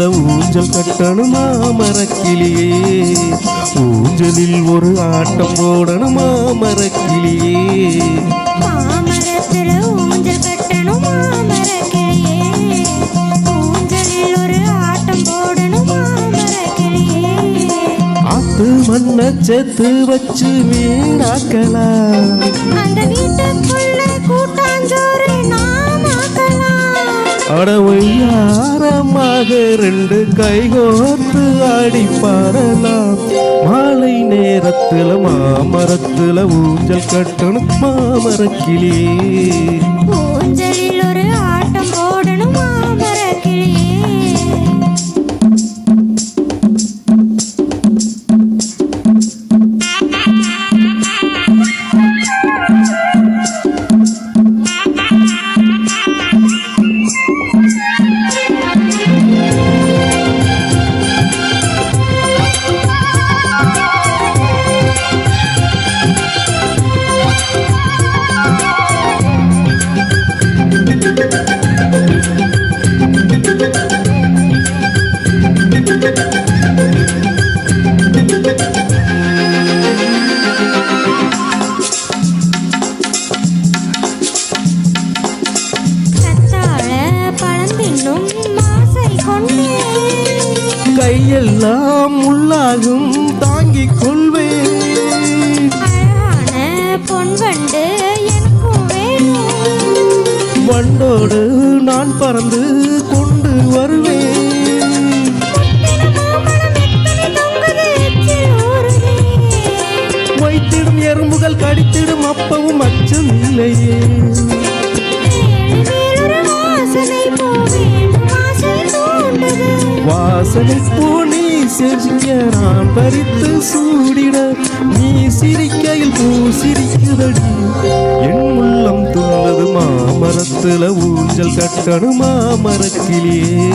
ஊஞ்சல் கட்டணுமா? மரக்கிளியே. ஊஞ்சலில் ஒரு ஆட்டம் போடணுமா? மரக்கிளியே. மாமரத்துல ஊஞ்சல் கட்டணும்? மாமரக்கிளியே ஊஞ்சலில் ஆக்கலாம் அடவையாரமாக ரெண்டு கைகோர்த்து ஆடி பாடலாம் மாலை நேரத்துல மாமரத்துல ஊஞ்சல் கட்டணும் மாமரக்கிளியே ஊஞ்சலில் ஒரு தின்னும் மாசை கொண்டே. கையெல்லாம் உள்ளாகும் தாங்கிக் கொள்வேன் அழகான பொன் வண்டு எனக்கும் வேணும் வண்டோடு நான் பறந்து கொண்டு வருவேன் வாசனை போனே செறிய நான் பறித்து சூடிட நீ சிரிக்கையில் பூ சிரிக்குதடி என் உள்ளம் துள்ளது மாமரத்துல ஊஞ்சல் கட்டணும் மாமரக்கிளியே.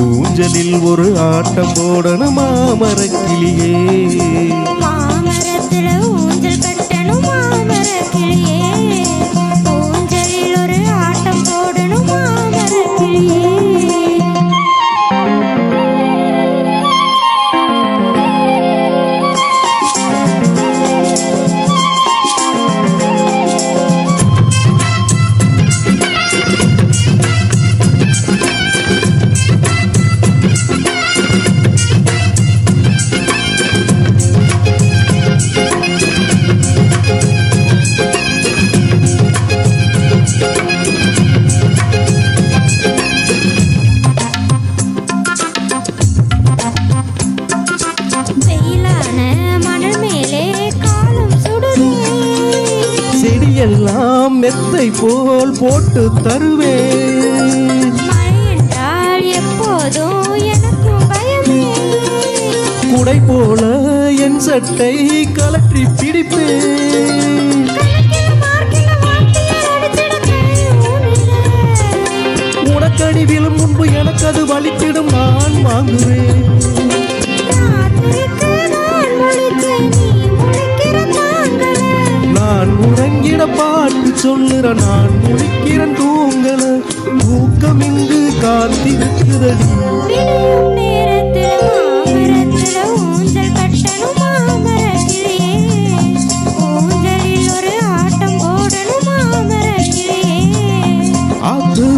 ஊஞ்சலில் ஒரு ஆட்டம் போடணும் மாமரக்கிளியே. மாமரத்துல ஊஞ்சல் கட்டணும் மாமரக்கிளியே. செடியெல்லாம் மெத்தை போல் போட்டு தருவேன். குடை போல என் சட்டை கலற்றி பிடிப்பேன். கணக்கில மார்க்கில வாத்தியார் அடிச்சிட கையூனில. உனக்கடி விழும் முன்பு எனக்கு அது வலித்திடும் நான் வாங்குவேன்.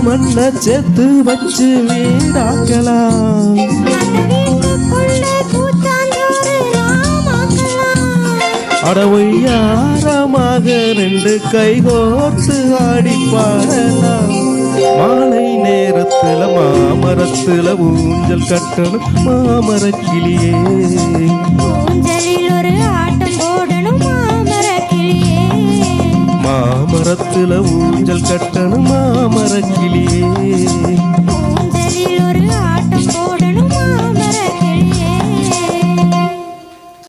மண்ண சேர்த்து வச்சு வீடாக்கலாம். அடவையாரமாக ரெண்டு கைகோர்த்து ஆடி பாடலாம் மாலை நேரத்துல மாமரத்துல ஊஞ்சல் கட்டணும். மாமரக்கிளியே ஊஞ்சலில் ஒரு ஆட்டம் போடணும் மாமரக்கிளியே. மாமரத்துல ஊஞ்சல் கட்டணும் மாமரக்கிளியே ஊஞ்சலில்